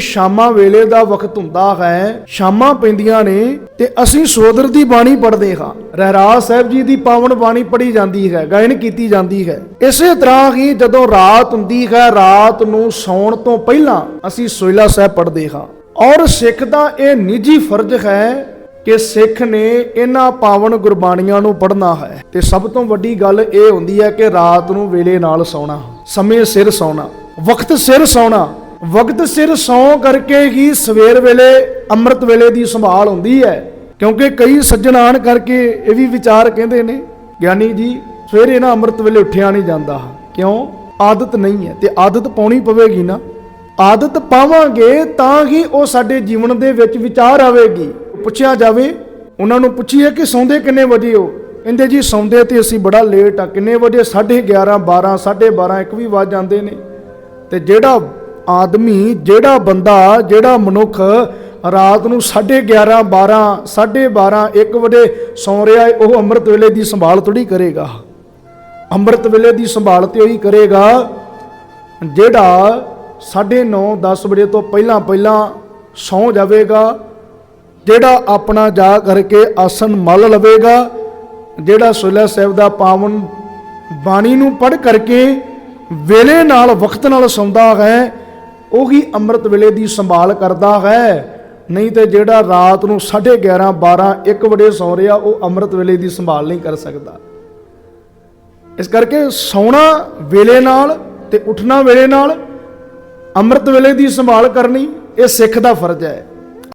ਸ਼ਾਮਾਂ ਵੇਲੇ ਦਾ ਵਕਤ ਹੁੰਦਾ ਹੈ, ਸ਼ਾਮਾਂ ਪੈਂਦੀਆਂ ਨੇ ਤੇ ਅਸੀਂ ਸੋਦਰ ਦੀ ਬਾਣੀ ਪੜ੍ਹਦੇ ਹਾਂ। ਰਹਿਰਾਸ ਸਾਹਿਬ ਜੀ ਦੀ ਪਾਵਨ ਬਾਣੀ ਪੜ੍ਹੀ ਜਾਂਦੀ ਹੈ, ਗਾਇਨ ਕੀਤੀ ਜਾਂਦੀ ਹੈ। ਇਸੇ ਤਰ੍ਹਾਂ ਹੀ ਜਦੋਂ ਰਾਤ ਹੁੰਦੀ ਹੈ, ਰਾਤ ਨੂੰ ਸੌਣ ਤੋਂ ਪਹਿਲਾਂ ਅਸੀਂ ਸੋਇਲਾ ਸਾਹਿਬ ਪੜ੍ਹਦੇ ਹਾਂ। ਔਰ ਸਿੱਖ ਦਾ ਇਹ ਨਿੱਜੀ ਫਰਜ਼ ਹੈ ਕਿ ਸਿੱਖ ਨੇ ਇਹਨਾਂ ਪਾਵਨ ਗੁਰਬਾਣੀਆਂ ਨੂੰ ਪੜ੍ਹਨਾ ਹੈ। ਤੇ ਸਭ ਤੋਂ ਵੱਡੀ ਗੱਲ ਇਹ ਹੁੰਦੀ ਹੈ ਕਿ ਰਾਤ ਨੂੰ ਵੇਲੇ ਨਾਲ ਸੌਣਾ, ਸਮੇਂ ਸਿਰ ਸੌਣਾ, ਵਕਤ ਸਿਰ ਸੌਣਾ ਵਕਤ ਸਿਰ ਸੌਂ ਕਰਕੇ ਹੀ ਸਵੇਰ ਵੇਲੇ, ਅੰਮ੍ਰਿਤ ਵੇਲੇ ਦੀ ਸੰਭਾਲ ਹੁੰਦੀ ਹੈ। ਕਿਉਂਕਿ ਕਈ ਸੱਜਣ ਆਣ ਕਰਕੇ ਇਹ ਵੀ ਵਿਚਾਰ ਕਹਿੰਦੇ ਨੇ, ਗਿਆਨੀ ਜੀ, ਸਵੇਰੇ ਨਾ ਅੰਮ੍ਰਿਤ ਵੇਲੇ ਉੱਠਿਆ ਨਹੀਂ ਜਾਂਦਾ ਕਿਉਂ? ਆਦਤ ਨਹੀਂ ਹੈ। ਤੇ ਆਦਤ ਪਾਉਣੀ ਪਵੇਗੀ ਨਾ। ਆਦਤ ਪਾਵਾਂਗੇ ਤਾਂ ਹੀ ਉਹ ਸਾਡੇ ਜੀਵਨ ਦੇ ਵਿੱਚ ਵਿਚਾਰ ਆਵੇਗੀ। ਪੁੱਛਿਆ ਜਾਵੇ, ਉਹਨਾਂ ਨੂੰ ਪੁੱਛੀਏ ਕਿ ਸੌਂਦੇ ਕਿੰਨੇ ਵਜੇ ਹੋ? ਕਹਿੰਦੇ ਜੀ, ਸੌਂਦੇ ਤੇ ਅਸੀਂ ਬੜਾ ਲੇਟ ਆ। ਕਿੰਨੇ ਵਜੇ? 11:30 12 12:30 ਇੱਕ ਵੀ ਵੱਜ ਜਾਂਦੇ ਨੇ। ਤੇ ਜਿਹੜਾ ਆਦਮੀ ਜਿਹੜਾ ਬੰਦਾ, ਜਿਹੜਾ ਮਨੁੱਖ ਰਾਤ ਨੂੰ 11:30 12 12:30 1 ਵਜੇ ਸੌਂ ਰਿਹਾ ਹੈ, ਉਹ ਅੰਮ੍ਰਿਤ ਵੇਲੇ ਦੀ ਸੰਭਾਲ ਥੋੜੀ ਕਰੇਗਾ। ਅੰਮ੍ਰਿਤ ਵੇਲੇ ਦੀ ਸੰਭਾਲ ਤੇ ਉਹੀ ਕਰੇਗਾ, ਜਿਹੜਾ 9:30 10 ਵਜੇ ਤੋਂ ਪਹਿਲਾਂ ਪਹਿਲਾਂ ਸੌਂ ਜਾਵੇਗਾ, ਜਿਹੜਾ ਆਪਣਾ ਜਾ ਕਰਕੇ ਆਸਨ ਮਲ ਲਵੇਗਾ, ਜਿਹੜਾ ਸੁਲਾ ਸਾਹਿਬ ਦਾ ਪਾਵਨ ਬਾਣੀ ਨੂੰ ਪੜ੍ਹ ਕਰਕੇ ਵੇਲੇ ਨਾਲ, ਵਕਤ ਨਾਲ ਸੌਂਦਾ ਹੈ ਉਹੀ ਅੰਮ੍ਰਿਤ ਵੇਲੇ ਦੀ ਸੰਭਾਲ ਕਰਦਾ ਹੈ। ਨਹੀਂ ਤੇ ਜਿਹੜਾ ਰਾਤ ਨੂੰ 11:30 12 1 ਵਜੇ ਸੌਂ ਰਿਹਾ, ਉਹ ਅੰਮ੍ਰਿਤ ਵੇਲੇ ਦੀ ਸੰਭਾਲ ਨਹੀਂ ਕਰ ਸਕਦਾ। ਇਸ ਕਰਕੇ ਸੌਣਾ ਵੇਲੇ ਨਾਲ ਤੇ ਉੱਠਣਾ ਵੇਲੇ ਨਾਲ ਅੰਮ੍ਰਿਤ ਵੇਲੇ ਦੀ ਸੰਭਾਲ ਕਰਨੀ ਇਹ ਸਿੱਖ ਦਾ ਫਰਜ਼ ਹੈ।